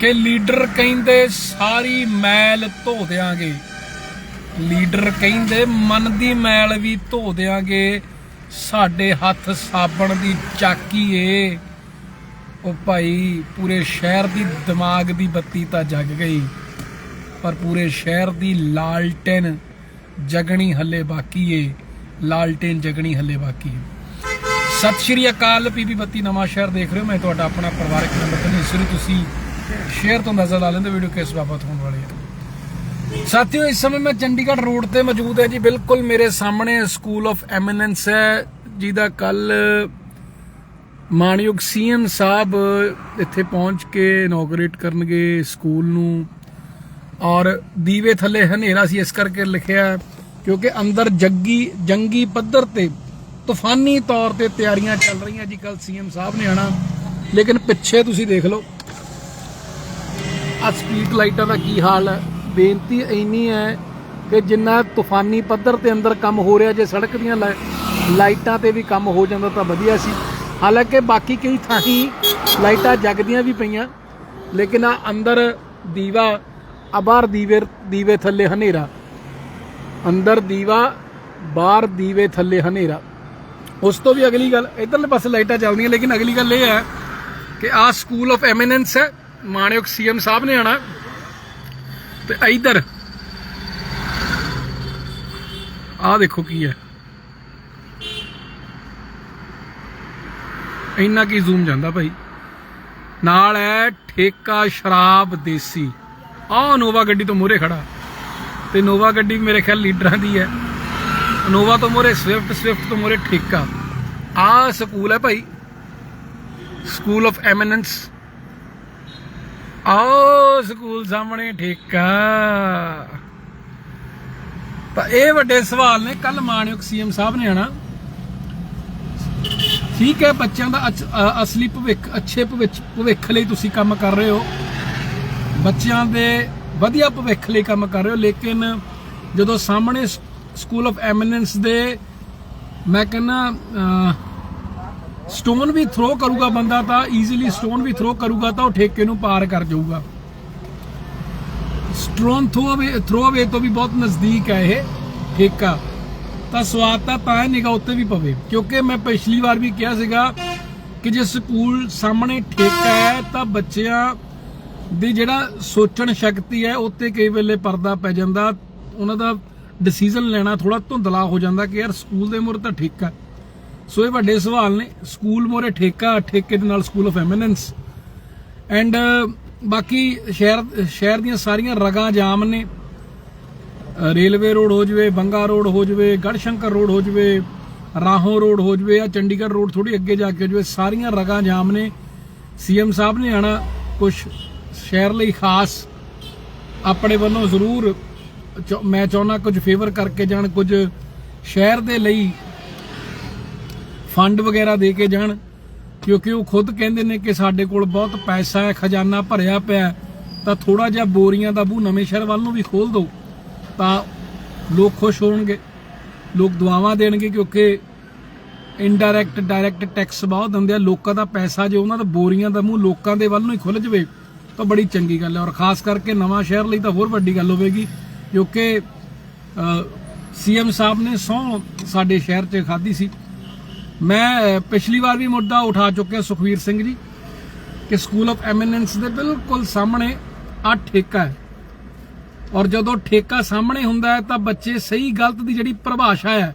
ਕਿ ਲੀਡਰ ਕਹਿੰਦੇ ਸਾਰੀ ਮੈਲ ਧੋ ਦਿਆਂਗੇ। ਲੀਡਰ ਕਹਿੰਦੇ ਮਨ ਦੀ ਮੈਲ ਵੀ ਧੋ ਦਿਆਂਗੇ। ਸਾਡੇ ਹੱਥ ਸਾਬਣ ਦੀ ਚਾਕੀ ਏ ਉਹ ਭਾਈ ਪੂਰੇ ਸ਼ਹਿਰ ਦੀ ਦਿਮਾਗ ਦੀ ਬੱਤੀ ਤਾਂ ਜਗ ਗਈ। ਪਰ ਪੂਰੇ ਸ਼ਹਿਰ ਦੀ ਲਾਲਟਨ ਜਗਣੀ ਹੱਲੇ ਬਾਕੀ ਏ। ਲਾਲਟਨ ਜਗਣੀ ਹੱਲੇ ਬਾਕੀ ਏ। ਸਤਿ ਸ਼੍ਰੀ ਅਕਾਲ ਪੀਪੀ ਬੱਤੀ ਨਵਾਂ ਸ਼ਹਿਰ ਦੇਖ ਰਹੇ ਹੋ। ਮੈਂ ਤੁਹਾਡਾ ਆਪਣਾ ਪਰਿਵਾਰਕ ਮੈਂਬਰ ਤਨੀਸਰੀ ਤੁਸੀਂ ਸ਼ੇਅਰ ਤੋਂ ਨਜ਼ਰ ਲਾ ਲੈਂਦੇ ਵੀਡੀਓ ਕਿਸ ਬਾਬਤ ਹੋਣ ਵਾਲੀ ਹੈ। ਸਾਥੀਓ, ਇਸ ਸਮੇਂ ਮੈਂ ਚੰਡੀਗੜ੍ਹ ਰੋਡ ਤੇ ਮੌਜੂਦ ਹਾਂ ਜੀ। ਬਿਲਕੁਲ ਮੇਰੇ ਸਾਹਮਣੇ ਸਕੂਲ ਆਫ ਐਮੀਨੈਂਸ ਹੈ, ਜਿਹਦਾ ਕੱਲ ਮਾਨਯੋਗ ਸੀਐਮ ਸਾਹਿਬ ਇੱਥੇ ਪਹੁੰਚ ਕੇ ਇਨੋਗਰੇਟ ਕਰਨਗੇ ਸਕੂਲ ਨੂੰ। ਔਰ ਦੀਵੇ ਥੱਲੇ ਹਨੇਰਾ ਸੀ, ਇਸ ਕਰਕੇ ਲਿਖਿਆ, ਕਿਉਂਕਿ ਅੰਦਰ ਜੱਗੀ, ਜੰਗੀ ਪੱਧਰ ਤੇ ਤੂਫਾਨੀ ਤੌਰ ਤੇ ਤਿਆਰੀਆਂ ਚੱਲ ਰਹੀਆਂ ਜੀ ਕੱਲ ਸੀਐਮ ਸਾਹਿਬ ਨੇ ਆਣਾ ਲੇਕਿਨ ਪਿੱਛੇ ਤੁਸੀਂ ਦੇਖ ਲਓ ਆ ਸਟਰੀਟ ਲਾਈਟਾਂ ਦਾ ਕੀ ਹਾਲ ਹੈ? ਬੇਨਤੀ ਇੰਨੀ ਹੈ ਕਿ ਜਿੰਨਾ ਤੂਫਾਨੀ ਪੱਧਰ ਤੇ ਅੰਦਰ ਕੰਮ ਹੋ ਰਿਹਾ, ਜੇ ਸੜਕ ਦੀਆਂ ਲਾਈਟਾਂ ਤੇ ਵੀ ਕੰਮ ਹੋ ਜਾਂਦਾ ਤਾਂ ਵਧੀਆ ਸੀ। ਹਾਲਾਂਕਿ ਬਾਕੀ ਕਈ ਥਾਈਂ ਲਾਈਟਾਂ ਜਗਦੀਆਂ ਵੀ ਪਈਆਂ, ਲੇਕਿਨ ਆ ਅੰਦਰ ਦੀਵਾ ਆ ਬਾਹਰ ਦੀਵੇ ਦੀਵੇ ਥੱਲੇ ਹਨੇਰਾ। ਅੰਦਰ ਦੀਵਾ ਬਾਹਰ ਦੀਵੇ ਥੱਲੇ ਹਨੇਰਾ। ਉਸ ਤੋਂ ਵੀ ਅਗਲੀ ਗੱਲ, ਇਧਰਲੇ ਪਾਸੇ ਲਾਈਟਾਂ ਚੱਲਦੀਆਂ, ਲੇਕਿਨ ਅਗਲੀ ਗੱਲ ਇਹ ਹੈ ਕਿ ਆ ਸਕੂਲ ਆਫ ਐਮੀਨੈਂਸ ਹੈ। ਮਾਨਯੋਗ ਸੀਐਮ ਸਾਹਿਬ ਨੇ ਆਣਾ ਤੇ ਇਧਰ। ਆ ਦੇਖੋ ਕੀ ਹੈ। ਇੰਨਾ ਕੀ ਜ਼ੂਮ ਜਾਂਦਾ ਭਾਈ। ਨਾਲ ਹੈ ਠੇਕਾ ਸ਼ਰਾਬ ਦੇਸੀ। ਆਹ ਨੋਵਾ ਗੱਡੀ ਤੋਂ ਮੂਹਰੇ ਖੜਾ। ਤੇ ਨੋਵਾ ਗੱਡੀ ਮੇਰੇ ਖਿਆਲ ਲੀਡਰਾਂ ਦੀ ਹੈ। ਨੋਵਾ ਤੋਂ ਮੂਹਰੇ ਸਵਿਫਟ ਸਵਿਫਟ ਤੋਂ ਮੂਹਰੇ ਠੇਕਾ। ਆ ਸਕੂਲ ਹੈ ਭਾਈ। ਸਕੂਲ ਆਫ ਐਮੀਨੈਂਸ ਆਓ ਸਕੂਲ ਸਾਹਮਣੇ ਠੇਕਾ। ਤਾਂ ਇਹ ਵੱਡੇ ਸਵਾਲ ਨੇ ਕੱਲ ਮਾਨਯੋਗ ਸੀਐਮ ਸਾਹਿਬ ਨੇ ਆਣਾ ਠੀਕ ਹੈ, ਬੱਚਿਆਂ ਦਾ ਅਸਲੀ ਭਵਿੱਖ, ਅੱਛੇ ਭਵਿੱਖ ਭਵਿੱਖ ਲਈ ਤੁਸੀਂ ਕੰਮ ਕਰ ਰਹੇ ਹੋ। ਬੱਚਿਆਂ ਦੇ ਵਧੀਆ ਭਵਿੱਖ ਲਈ ਕੰਮ ਕਰ ਰਹੇ ਹੋ, ਲੇਕਿਨ ਜਦੋਂ ਸਾਹਮਣੇ ਸਕੂਲ ਆਫ ਐਮੀਨੈਂਸ ਦੇ, ਮੈਂ ਕਹਿੰਨਾ ਸਟੋਨ ਵੀ ਥਰੋ ਕਰੂਗਾ ਬੰਦਾ ਤਾਂ ਈਜ਼ੀਲੀ ਸਟੋਨ ਵੀ ਥਰੋ ਕਰੂਗਾ ਤਾਂ ਉਹ ਠੇਕੇ ਨੂੰ ਪਾਰ ਕਰ ਜਾਊਗਾ। ਸਟੋਨ ਥਰੋ ਅਵੇ ਥਰੋ ਅਵੇ ਤੋਂ ਵੀ ਬਹੁਤ ਨਜ਼ਦੀਕ ਹੈ ਇਹ ਠੇਕਾ। ਤਾਂ ਸਵਾਦ ਤਾਂ ਤਾਂ ਨਿਗਾ ਉੱਤੇ ਵੀ ਪਵੇ। ਕਿਉਂਕਿ ਮੈਂ ਪਿਛਲੀ ਵਾਰ ਵੀ ਕਿਹਾ ਸੀਗਾ ਕਿ ਜੇ ਸਕੂਲ ਸਾਹਮਣੇ ਠੇਕਾ ਹੈ ਤਾਂ ਬੱਚਿਆਂ ਦੀ ਜਿਹੜਾ ਸੋਚਣ ਸ਼ਕਤੀ ਹੈ ਉੱਤੇ ਕਈ ਵੇਲੇ ਪਰਦਾ ਪੈ ਜਾਂਦਾ। ਉਹਨਾਂ ਦਾ ਡਿਸੀਜਨ ਲੈਣਾ ਥੋੜਾ ਧੁੰਦਲਾ ਹੋ ਜਾਂਦਾ ਕਿ ਯਾਰ ਸਕੂਲ ਦੇ ਮੁਰ ਤਾਂ ਠੇਕਾ ਸੋ ਇਹ ਵੱਡੇ ਸਵਾਲ ਨੇ। ਸਕੂਲ ਮੋਰੇ ਠੇਕਾ, ਠੇਕੇ ਦੇ ਨਾਲ ਸਕੂਲ ਆਫ ਐਮੀਨੈਂਸ ਐਂਡ ਬਾਕੀ ਸ਼ਹਿਰ ਸ਼ਹਿਰ ਦੀਆਂ ਸਾਰੀਆਂ ਰਗਾਂ ਜਾਮ ਨੇ। ਰੇਲਵੇ ਰੋਡ ਹੋ ਜਵੇ, ਬੰਗਾ ਰੋਡ ਹੋ ਜਵੇ, ਗੜਸ਼ੰਕਰ ਰੋਡ ਹੋ ਜਵੇ, ਰਾਹੋਂ ਰੋਡ ਹੋ ਜਵੇ ਜਾਂ ਚੰਡੀਗੜ੍ਹ ਰੋਡ ਥੋੜੀ ਅੱਗੇ ਜਾ ਕੇ ਹੋ ਜਵੇ, ਸਾਰੀਆਂ ਰਗਾਂ ਜਾਮ ਨੇ। ਸੀਐਮ ਸਾਹਿਬ ਨੇ ਆਣਾ ਕੁਝ ਸ਼ਹਿਰ ਲਈ ਖਾਸ। ਆਪਣੇ ਵੱਲੋਂ ਜ਼ਰੂਰ ਚ- ਮੈਂ ਚਾਹੁੰਦਾ ਕੁਝ ਫੇਵਰ ਕਰਕੇ ਜਾਣ, ਕੁਝ ਸ਼ਹਿਰ ਦੇ ਲਈ ਫੰਡ ਵਗੈਰਾ ਦੇ ਕੇ ਜਾਣ, ਕਿਉਂਕਿ ਉਹ ਖੁਦ ਕਹਿੰਦੇ ਨੇ ਕਿ ਸਾਡੇ ਕੋਲ ਬਹੁਤ ਪੈਸਾ ਹੈ, ਖਜ਼ਾਨਾ ਭਰਿਆ ਪਿਆ ਤਾਂ ਥੋੜਾ ਜਿਹਾ ਬੋਰੀਆਂ ਦਾ ਬੂ ਨਵੇਂ ਸ਼ਹਿਰ ਵੱਲ ਨੂੰ ਵੀ ਖੋਲ ਦਿਓ, ਤਾਂ ਲੋਕ ਖੁਸ਼ ਹੋਣਗੇ, ਲੋਕ ਦੁਆਵਾਂ ਦੇਣਗੇ, ਕਿਉਂਕਿ ਇਨਡਾਇਰੈਕਟ ਡਾਇਰੈਕਟ ਟੈਕਸ ਬਹੁਤ ਦਿੰਦੇ ਆ, ਲੋਕਾਂ ਦਾ ਪੈਸਾ ਜੇ ਉਹਨਾਂ ਦਾ ਬੋਰੀਆਂ ਦਾ ਮੂੰਹ ਲੋਕਾਂ ਦੇ ਵੱਲ ਨੂੰ ਹੀ ਖੁੱਲ ਜਵੇ, ਤਾਂ ਬੜੀ ਚੰਗੀ ਗੱਲ ਹੈ, ਔਰ ਖਾਸ ਕਰਕੇ ਨਵਾਂ ਸ਼ਹਿਰ ਲਈ ਤਾਂ ਹੋਰ ਵੱਡੀ ਗੱਲ ਹੋਵੇਗੀ, ਕਿਉਂਕਿ ਸੀਐਮ ਸਾਹਿਬ ਨੇ ਸਹੁੰ ਸਾਡੇ ਸ਼ਹਿਰ 'ਚ ਖਾਧੀ ਸੀ ਮੈਂ ਪਿਛਲੀ ਵਾਰ ਵੀ ਮੁੱਦਾ ਉਠਾ ਚੁੱਕਿਆ ਸੁਖਵੀਰ ਸਿੰਘ ਜੀ ਕਿ ਸਕੂਲ ਆਫ ਐਮੀਨੈਂਸ ਦੇ ਬਿਲਕੁਲ ਸਾਹਮਣੇ ਆ ਠੇਕਾ ਹੈ। ਔਰ ਜਦੋਂ ਠੇਕਾ ਸਾਹਮਣੇ ਹੁੰਦਾ ਹੈ ਤਾਂ ਬੱਚੇ ਸਹੀ ਗਲਤ ਦੀ ਜਿਹੜੀ ਪਰਿਭਾਸ਼ਾ ਹੈ,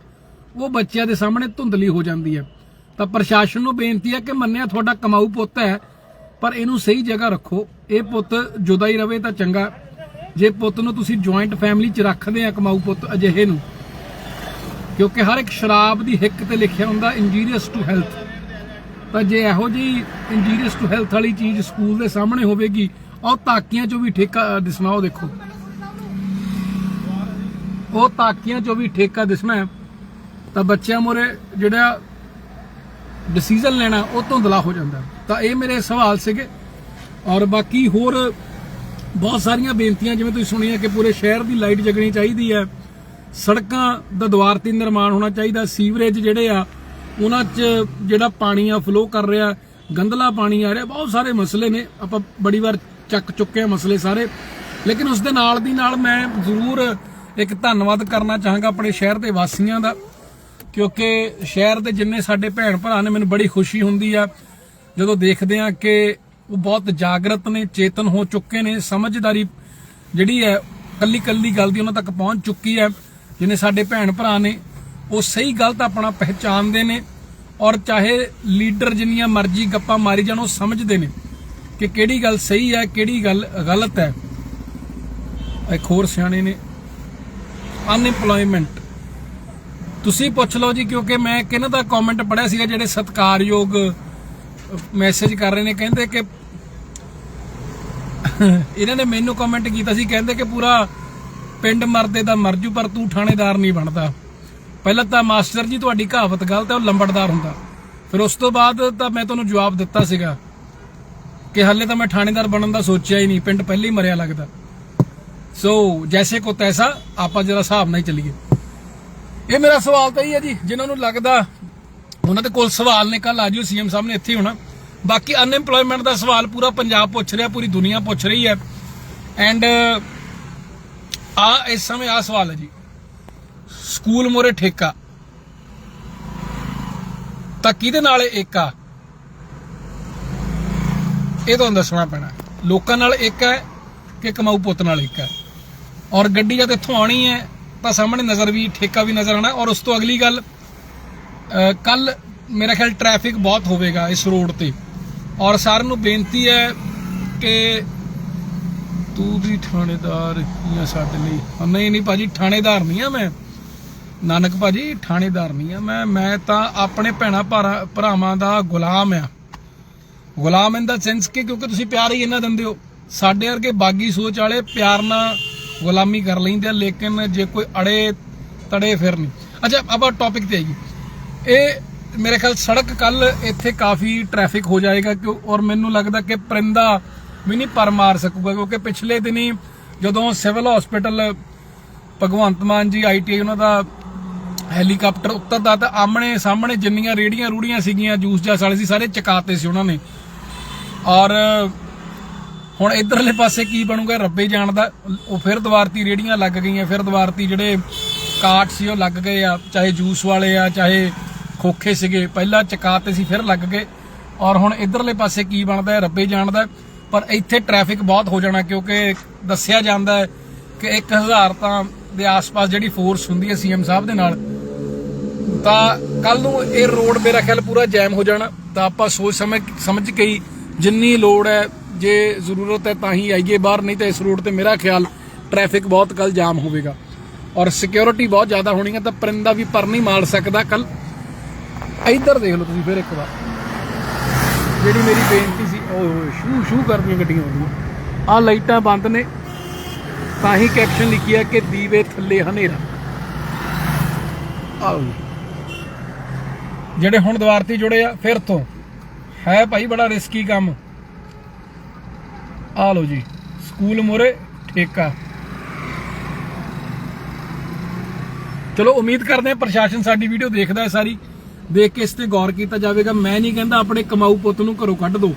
ਉਹ ਬੱਚਿਆਂ ਦੇ ਸਾਹਮਣੇ ਧੁੰਦਲੀ ਹੋ ਜਾਂਦੀ ਹੈ। ਤਾਂ ਪ੍ਰਸ਼ਾਸਨ ਨੂੰ ਬੇਨਤੀ ਹੈ ਕਿ ਮੰਨਿਆ ਤੁਹਾਡਾ ਕਮਾਊ ਪੁੱਤ ਹੈ, ਪਰ ਇਹਨੂੰ ਸਹੀ ਜਗ੍ਹਾ ਰੱਖੋ। ਇਹ ਪੁੱਤ ਜੁਦਾ ਹੀ ਰਵੇ ਤਾਂ ਚੰਗਾ। ਜੇ ਪੁੱਤ ਨੂੰ ਤੁਸੀਂ ਜੁਆਇੰਟ ਫੈਮਿਲੀ 'ਚ ਰੱਖਦੇ ਆ ਕਮਾਊ ਪੁੱਤ ਅਜਿਹੇ ਨੂੰ ਕਿਉਂਕਿ ਹਰ ਇੱਕ ਸ਼ਰਾਬ ਦੀ ਹਿੱਕ ਤੇ ਲਿਖਿਆ ਹੁੰਦਾ ਇੰਜੀਰੀਅਸ ਟੂ ਹੈਲਥ ਤਾਂ ਜੇ ਇਹੋ ਜਿਹੀ ਇੰਜੀਰੀਅਸ ਟੂ ਹੈਲਥ ਵਾਲੀ ਚੀਜ਼ ਸਕੂਲ ਦੇ ਸਾਹਮਣੇ ਹੋਵੇਗੀ ਉਹ ਤਾਕੀਆਂ 'ਚੋਂ ਵੀ ਠੇਕਾ ਅ, ਦਿਸਣਾ ਉਹ ਦੇਖੋ। ਉਹ ਤਾਕੀਆਂ 'ਚੋਂ ਵੀ ਠੇਕਾ ਦਿਸਣਾ ਤਾਂ ਬੱਚਿਆਂ ਮੋਰੇ ਜਿਹੜਾ ਡਿਸੀਜਨ ਲੈਣਾ ਉਹ ਧੁੰਦਲਾ ਹੋ ਜਾਂਦਾ। ਤਾਂ ਇਹ ਮੇਰੇ ਸਵਾਲ ਸੀਗੇ। ਔਰ ਬਾਕੀ ਹੋਰ ਬਹੁਤ ਸਾਰੀਆਂ ਬੇਨਤੀਆਂ ਜਿਵੇਂ ਤੁਸੀਂ ਸੁਣੀਆਂ ਕਿ ਪੂਰੇ ਸ਼ਹਿਰ ਦੀ ਲਾਈਟ ਜਗਣੀ ਚਾਹੀਦੀ ਹੈ। ਸੜਕਾਂ ਦਾ ਦੁਆਰਤੀ ਨਿਰਮਾਣ ਹੋਣਾ ਚਾਹੀਦਾ, ਸੀਵਰੇਜ ਜਿਹੜੇ ਆ, ਉਹਨਾਂ 'ਚ ਜਿਹੜਾ ਪਾਣੀ ਆ ਫਲੋ ਕਰ ਰਿਹਾ ਗੰਦਲਾ ਪਾਣੀ ਆ ਰਿਹਾ, ਬਹੁਤ ਸਾਰੇ ਮਸਲੇ ਨੇ, ਆਪਾਂ ਬੜੀ ਵਾਰ ਚੱਕ ਚੁੱਕੇ ਆ ਮਸਲੇ ਸਾਰੇ। ਲੇਕਿਨ ਉਸ ਦੇ ਨਾਲ ਦੀ ਨਾਲ ਮੈਂ ਜ਼ਰੂਰ ਇੱਕ ਧੰਨਵਾਦ ਕਰਨਾ ਚਾਹਾਂਗਾ ਆਪਣੇ ਸ਼ਹਿਰ ਦੇ ਵਾਸੀਆਂ ਦਾ, ਕਿਉਂਕਿ ਸ਼ਹਿਰ ਦੇ ਜਿੰਨੇ ਸਾਡੇ ਭੈਣ ਭਰਾ ਨੇ, ਮੈਨੂੰ ਬੜੀ ਖੁਸ਼ੀ ਹੁੰਦੀ ਆ, ਜਦੋਂ ਦੇਖਦੇ ਆ ਕਿ ਉਹ ਬਹੁਤ ਜਾਗਰਤ ਨੇ, ਚੇਤਨ ਹੋ ਚੁੱਕੇ ਨੇ, ਸਮਝਦਾਰੀ ਜਿਹੜੀ ਹੈ ਕੱਲੀ ਕੱਲੀ ਗੱਲ ਦੀ ਉਹਨਾਂ ਤੱਕ ਪਹੁੰਚ ਚੁੱਕੀ ਹੈ। ਜਿਨੇ ਸਾਡੇ ਭੈਣ ਭਰਾ ਨੇ, ਉਹ ਸਹੀ ਗਲਤ ਆਪਣਾ ਪਹਿਚਾਨਦੇ ਨੇ ਔਰ ਚਾਹੇ ਲੀਡਰ ਜਿੰਨੀਆਂ ਮਰਜ਼ੀ ਗੱਪਾਂ ਮਾਰੀ ਜਾਣ, ਉਹ ਸਮਝਦੇ ਨੇ ਕਿ ਕਿਹੜੀ ਗੱਲ ਸਹੀ ਹੈ, ਕਿਹੜੀ ਗੱਲ ਗਲਤ ਹੈ। ਇੱਕ ਹੋਰ ਸਿਆਣੇ ਨੇ ਅਨਇੰਪਲੋਇਮੈਂਟ ਤੁਸੀਂ ਪੁੱਛ ਲਓ ਜੀ, ਕਿਉਂਕਿ ਮੈਂ ਕਿਹਨਾਂ ਦਾ ਕਮੈਂਟ ਪੜਿਆ ਸੀਗਾ ਜਿਹੜੇ ਸਤਿਕਾਰਯੋਗ ਮੈਸੇਜ ਕਰ ਰਹੇ ਨੇ, ਕਹਿੰਦੇ ਕਿ, ਇਹਨਾਂ ਨੇ ਮੈਨੂੰ ਕਮੈਂਟ ਕੀਤਾ ਸੀ, ਕਹਿੰਦੇ ਕਿ ਪੂਰਾ ਪਿੰਡ ਮਰਦੇ ਦਾ ਮਰਜੂ ਪਰ ਤੂੰ ਥਾਣੇਦਾਰ ਨਹੀਂ ਬਣਦਾ। ਪਹਿਲਾਂ ਤਾਂ ਮਾਸਟਰ ਜੀ ਤੁਹਾਡੀ ਕਹਾਵਤ ਗਲਤ ਹੈ, ਉਹ ਲੰਬੜਦਾਰ ਹੁੰਦਾ। ਫਿਰ ਉਸ ਤੋਂ ਬਾਅਦ ਤਾਂ ਮੈਂ ਤੁਹਾਨੂੰ ਜਵਾਬ ਦਿੱਤਾ ਸੀਗਾ ਕਿ ਹਾਲੇ ਤਾਂ ਮੈਂ ਥਾਣੇਦਾਰ ਬਣਨ ਦਾ ਸੋਚਿਆ ਹੀ ਨਹੀਂ, ਪਿੰਡ ਪਹਿਲੇ ਹੀ ਮਰਿਆ ਲੱਗਦਾ। ਸੋ ਜੈਸੇ ਕੋ ਤੈਸਾ, ਆਪਾਂ ਜਰਾ ਹਿਸਾਬ ਨਾਲ ਹੀ ਚੱਲੀਏ। ਇਹ ਮੇਰਾ ਸਵਾਲ ਤਾਂ ਹੀ ਹੈ ਜੀ, ਜਿਨ੍ਹਾਂ ਨੂੰ ਲੱਗਦਾ, ਉਹਨਾਂ ਦੇ ਕੋਲ ਸਵਾਲ ਨੇ ਕੱਲ ਆਜਿਓ ਸੀਐਮ ਸਾਹਿਬ ਨੇ ਇੱਥੇ ਹੋਣਾ। ਬਾਕੀ ਅਨਐਮਪਲੋਇਮੈਂਟ ਦਾ ਸਵਾਲ ਪੂਰਾ ਪੰਜਾਬ ਪੁੱਛ ਰਿਹਾ, ਪੂਰੀ ਦੁਨੀਆ ਪੁੱਛ ਰਹੀ ਹੈ। ਐਂਡ ਆ ਇਸ ਸਮੇਂ ਆ ਸਵਾਲ ਹੈ ਜੀ। ਸਕੂਲ ਮੋਰੇ ਠੇਕਾ। ਤਾਂ ਕਿਹਦੇ ਨਾਲ ਇੱਕ ਇਹ ਤੁਹਾਨੂੰ ਦੱਸਣਾ ਪੈਣਾ। ਲੋਕਾਂ ਨਾਲ ਇੱਕ ਹੈ ਕਿ ਕਮਾਊ ਪੁੱਤ ਨਾਲ ਇੱਕ ਹੈ? ਔਰ ਗੱਡੀ ਜਦ ਇੱਥੋਂ ਆਣੀ ਹੈ, ਤਾਂ ਸਾਹਮਣੇ ਨਜ਼ਰ ਵੀ, ਠੇਕਾ ਵੀ ਨਜ਼ਰ ਆਣਾ ਔਰ ਉਸ ਤੋਂ ਅਗਲੀ ਗੱਲ ਕੱਲ ਮੇਰਾ ਖਿਆਲ ਟ੍ਰੈਫਿਕ ਬਹੁਤ ਹੋਵੇਗਾ ਇਸ ਰੋਡ ਤੇ। ਔਰ ਸਾਰਿਆਂ ਨੂੰ ਬੇਨਤੀ ਹੈ ਕਿ ਤੂੰ ਵੀ ਥਾਣੇਦਾਰ ਹੀ ਆ ਸਾਡੇ ਲਈ। ਹਾਂ, ਨਹੀਂ ਨਹੀਂ ਭਾਜੀ ਥਾਣੇਦਾਰ ਨਹੀਂ ਆ ਮੈਂ। ਨਾਨਕ ਭਾਜੀ ਥਾਣੇਦਾਰ ਨਹੀਂ ਆ ਮੈਂ। ਮੈਂ ਤਾਂ ਆਪਣੇ ਭੈਣਾ ਭਰਾ- ਭਰਾਵਾਂ ਦਾ ਗੁਲਾਮ ਆ। ਗੁਲਾਮ ਇਨ ਦਾ ਸੈਂਸ ਕਿ ਕਿਉਂਕਿ ਤੁਸੀਂ ਪਿਆਰ ਹੀ ਇਹਨਾਂ ਦਿੰਦੇ ਹੋ। ਸਾਡੇ ਵਰਗੇ ਬਾਗੀ ਸੋਚ ਵਾਲੇ ਪਿਆਰ ਨਾਲ ਗੁਲਾਮੀ ਕਰ ਲੈਂਦੇ ਆ ਲੇਕਿਨ ਜੇ ਕੋਈ ਅੜੇ ਤੜੇ ਫਿਰ ਨਹੀਂ। ਅੱਛਾ ਆਪਾਂ ਟੌਪਿਕ ਤੇ ਆਈਏ। ਇਹ ਮੇਰੇ ਖਿਆਲ ਸੜਕ ਕੱਲ ਇੱਥੇ ਕਾਫੀ ਟ੍ਰੈਫਿਕ ਹੋ ਜਾਏਗਾ ਕਿਉਂ? ਔਰ ਮੈਨੂੰ ਲੱਗਦਾ ਕਿ ਪਰਿੰਦਾ ਵੀ ਨਹੀਂ ਪਰ ਮਾਰ ਸਕੂਗਾ, ਕਿਉਂਕਿ ਪਿਛਲੇ ਦਿਨੀ ਜਦੋਂ ਸਿਵਲ ਹਸਪੀਟਲ ਭਗਵੰਤ ਮਾਨ ਜੀ ਆਈਟੀ ਉਹਨਾਂ ਦਾ ਹੈਲੀਕਾਪਟਰ ਉਤਰਦਾ, ਤਾਂ ਆਮਣੇ ਸਾਹਮਣੇ ਜਿੰਨੀਆਂ ਰੇੜੀਆਂ ਰੂੜੀਆਂ ਸੀਗੀਆਂ, ਜੂਸ ਜਾਸ ਵਾਲੇ ਸੀ, ਸਾਰੇ ਚਕਾਤੇ ਸੀ ਉਹਨਾਂ ਨੇ। ਔਰ ਹੁਣ ਇਧਰਲੇ ਪਾਸੇ ਕੀ ਬਣੂਗਾ, ਰੱਬੇ ਜਾਣਦਾ, ਉਹ ਫਿਰ ਦਵਾਰਤੀ ਰੇੜੀਆਂ ਲੱਗ ਗਈਆਂ, ਫਿਰ ਦਵਾਰਤੀ ਜਿਹੜੇ ਕਾਟ ਸੀ, ਉਹ ਲੱਗ ਗਏ ਆ, ਚਾਹੇ ਜੂਸ ਵਾਲੇ ਆ, ਚਾਹੇ ਖੋਖੇ ਸੀਗੇ, ਪਹਿਲਾਂ ਚਕਾਤੇ ਸੀ, ਫਿਰ ਲੱਗ ਗਏ। ਔਰ ਹੁਣ ਇਧਰਲੇ ਪਾਸੇ ਕੀ ਬਣਦਾ ਰੱਬੇ ਜਾਣਦਾ ਪਰ ਇੱਥੇ ਟ੍ਰੈਫਿਕ ਬਹੁਤ ਹੋ ਜਾਣਾ ਕਿਉਂਕਿ ਦੱਸਿਆ ਜਾਂਦਾ ਹੈ ਕਿ 1000 ਤਾਂ ਦੇ ਆਸ-ਪਾਸ ਜਿਹੜੀ ਫੋਰਸ ਹੁੰਦੀ ਹੈ ਸੀਐਮ ਸਾਹਿਬ ਦੇ ਨਾਲ, ਤਾਂ ਕੱਲ ਨੂੰ ਇਹ ਰੋਡ ਮੇਰਾ ਖਿਆਲ ਪੂਰਾ ਜੈਮ ਹੋ ਜਾਣਾ, ਤਾਂ ਆਪਾਂ ਸੋਚ ਸਮਝ ਸਮਝ ਕੇ ਹੀ ਜਿੰਨੀ ਲੋੜ ਹੈ, ਜੇ ਜ਼ਰੂਰਤ ਹੈ ਤਾਂ ਹੀ ਆਈਏ ਬਾਹਰ, ਨਹੀਂ ਤਾਂ ਇਸ ਰੋਡ ਤੇ ਮੇਰਾ ਖਿਆਲ ਟ੍ਰੈਫਿਕ ਬਹੁਤ ਕੱਲ ਜਾਮ ਹੋਵੇਗਾ। ਔਰ ਸਿਕਿਉਰਿਟੀ ਬਹੁਤ ਜ਼ਿਆਦਾ ਹੋਣੀ ਹੈ ਤਾਂ ਪਰਿੰਦਾ ਵੀ ਪਰ ਨਹੀਂ ਮਾਰ ਸਕਦਾ ਕੱਲ ਇੱਧਰ ਦੇਖ ਲਓ ਤੁਸੀਂ ਫਿਰ ਇੱਕ ਵਾਰ। ਜਿਹੜੀ ਮੇਰੀ ਬੇਨਤੀ ਸੀ, ਓਏ ਹੋਏ ਸ਼ੂ ਸ਼ੂ ਕਰਦੀਆਂ ਗੱਡੀਆਂ ਆਉਂਦੀਆਂ ਆ ਲਾਈਟਾਂ ਬੰਦ ਨੇ, ਤਾਂ ਹੀ ਕੈਪਸ਼ਨ ਲਿਖੀ ਹੈ ਕਿ ਦੀਵੇ ਥੱਲੇ ਹਨੇਰਾ। ਆਓ ਜਿਹੜੇ ਹੁਣ ਦਵਾਰਤੀ ਜੁੜੇ ਆ, ਫਿਰ ਤੋਂ। ਹੈ ਭਾਈ ਬੜਾ ਰਿਸਕੀ ਕੰਮ। ਆ ਲਓ ਜੀ, ਸਕੂਲ ਮੋਰੇ ਠੇਕਾ। ਚਲੋ, ਉਮੀਦ ਕਰਦੇ ਹਾਂ ਪ੍ਰਸ਼ਾਸਨ ਸਾਡੀ ਵੀਡੀਓ ਦੇਖਦਾ ਹੈ ਸਾਰੀ। ਦੇਖ ਕੇ ਇਸ ਤੇ ਗੌਰ ਕੀਤਾ ਜਾਵੇਗਾ, ਮੈਂ ਨਹੀਂ ਕਹਿੰਦਾ ਆਪਣੇ ਕਮਾਊ ਪੁੱਤ ਨੂੰ ਘਰੋਂ ਕੱਢ ਦਿਓ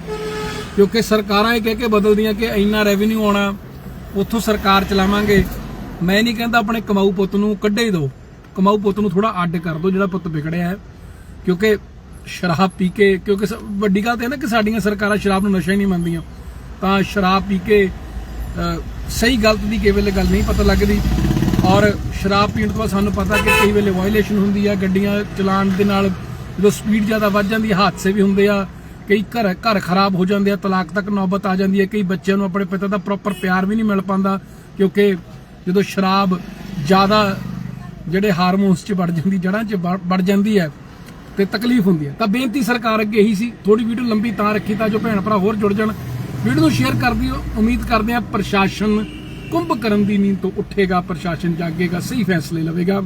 ਕਿਉਂਕਿ ਸਰਕਾਰਾਂ ਇਹ ਕਹਿ ਕੇ ਬਦਲਦੀਆਂ ਕਿ ਇੰਨਾ ਰੈਵਨਿਊ ਆਉਣਾ, ਉੱਥੋਂ ਸਰਕਾਰ ਚਲਾਵਾਂਗੇ। ਮੈਂ ਨਹੀਂ ਕਹਿੰਦਾ ਆਪਣੇ ਕਮਾਊ ਪੁੱਤ ਨੂੰ ਕੱਢੇ ਹੀ ਦਿਓ ਕਮਾਊ ਪੁੱਤ ਨੂੰ ਥੋੜਾ ਅੱਡ ਕਰ ਦਿਓ ਜਿਹੜਾ ਪੁੱਤ ਵਿਗੜਿਆ ਹੈ। ਕਿਉਂਕਿ ਸ਼ਰਾਬ ਪੀ ਕੇ, ਕਿਉਂਕਿ ਸ- ਵੱਡੀ ਗੱਲ ਤੇ ਇਹ ਨਾ ਕਿ ਸਾਡੀਆਂ ਸਰਕਾਰਾਂ ਸ਼ਰਾਬ ਨੂੰ ਨਸ਼ਾ ਹੀ ਨਹੀਂ ਮੰਨਦੀਆਂ। ਤਾਂ ਸ਼ਰਾਬ ਪੀ ਕੇ ਸਹੀ ਗਲਤ ਦੀ ਕਈ ਵੇਲੇ ਗੱਲ ਨਹੀਂ ਪਤਾ ਲੱਗਦੀ। ਔਰ ਸ਼ਰਾਬ ਪੀਣ ਤੋਂ ਬਾਅਦ ਸਾਨੂੰ ਪਤਾ ਕਿ ਕਈ ਵੇਲੇ ਵਾਇਲੇਸ਼ਨ ਹੁੰਦੀ ਆ, ਗੱਡੀਆਂ ਚਲਾਉਣ ਦੇ ਨਾਲ ਜਦੋਂ ਸਪੀਡ ਜ਼ਿਆਦਾ ਵੱਧ ਜਾਂਦੀ ਹੈ ਹਾਦਸੇ ਵੀ ਹੁੰਦੇ ਆ, ਕਈ ਘਰ ਘਰ ਖਰਾਬ ਹੋ ਜਾਂਦੇ ਆ, ਤਲਾਕ ਤੱਕ ਨੌਬਤ ਆ ਜਾਂਦੀ ਹੈ ਕਈ ਬੱਚਿਆਂ ਨੂੰ ਆਪਣੇ ਪਿਤਾ ਦਾ ਪ੍ਰੋਪਰ ਪਿਆਰ ਵੀ ਨਹੀਂ ਮਿਲ ਪਾਉਂਦਾ, ਕਿਉਂਕਿ ਜਦੋਂ ਸ਼ਰਾਬ ਜ਼ਿਆਦਾ ਜਿਹੜੇ ਹਾਰਮੋਨਸ 'ਚ ਵੜ ਜਾਂਦੀ, ਜੜ੍ਹਾਂ 'ਚ ਵੜ ਜਾਂਦੀ ਹੈ ਤੇ ਤਕਲੀਫ ਹੁੰਦੀ ਹੈ ਤਾਂ ਬੇਨਤੀ ਸਰਕਾਰ ਅੱਗੇ ਇਹੀ ਸੀ ਥੋੜੀ ਵੀਡੀਓ ਲੰਬੀ ਤਾਂ ਰੱਖੀ ਤਾਂ ਜੋ ਭੈਣ ਭਰਾ ਹੋਰ ਜੁੜ ਜਾਣ। ਵੀਡੀਓ ਨੂੰ ਸ਼ੇਅਰ ਕਰ ਦਿਓ, ਉਮੀਦ ਕਰਦੇ ਹਾਂ ਪ੍ਰਸ਼ਾਸਨ ਕੁੰਭ ਕਰਨ ਦੀ ਨੀਂਦ ਤੋਂ ਉੱਠੇਗਾ, ਪ੍ਰਸ਼ਾਸਨ ਜਾਗੇਗਾ, ਸਹੀ ਫੈਸਲੇ ਲਵੇਗਾ।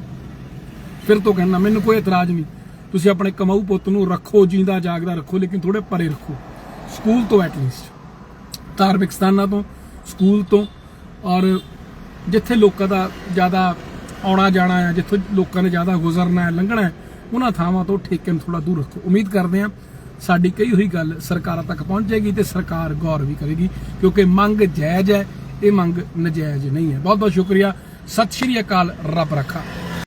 ਫਿਰ ਤੋਂ ਕਹਿਣਾ ਮੈਨੂੰ ਕੋਈ ਇਤਰਾਜ਼ ਨਹੀਂ। ਤੁਸੀਂ ਆਪਣੇ ਕਮਾਊ ਪੁੱਤ ਨੂੰ ਰੱਖੋ, ਜਿੰਦਾ ਜਾਗਦਾ ਰੱਖੋ, ਲੇਕਿਨ ਥੋੜੇ ਪਰੇ ਰੱਖੋ। ਸਕੂਲ ਤੋਂ ਐਟਲੀਸਟ ਧਾਰਮਿਕ ਸਥਾਨਾਂ ਤੋਂ, ਸਕੂਲ ਤੋਂ, ਔਰ ਜਿੱਥੇ ਲੋਕਾਂ ਦਾ ਜ਼ਿਆਦਾ ਆਉਣਾ ਜਾਣਾ ਹੈ ਜਿੱਥੇ ਲੋਕਾਂ ਨੇ ਜ਼ਿਆਦਾ ਗੁਜ਼ਰਨਾ ਹੈ, ਲੰਘਣਾ ਹੈ, ਉਹਨਾਂ ਥਾਵਾਂ ਤੋਂ ਠੇਕੇ ਨੂੰ ਥੋੜਾ ਦੂਰ ਰੱਖੋ। ਉਮੀਦ ਕਰਦੇ ਹਾਂ ਸਾਡੀ ਕਹੀ ਹੋਈ ਗੱਲ ਸਰਕਾਰਾਂ ਤੱਕ ਪਹੁੰਚੇਗੀ ਤੇ ਸਰਕਾਰ ਗੌਰ ਵੀ ਕਰੇਗੀ, ਕਿਉਂਕਿ ਮੰਗ ਜਾਇਜ਼ ਹੈ ਇਹ ਮੰਗ ਨਜਾਇਜ਼ ਨਹੀਂ ਹੈ। ਬਹੁਤ ਬਹੁਤ ਸ਼ੁਕਰੀਆ। ਸਤਿ ਸ਼੍ਰੀ ਅਕਾਲ ਰੱਬ ਰੱਖਾ।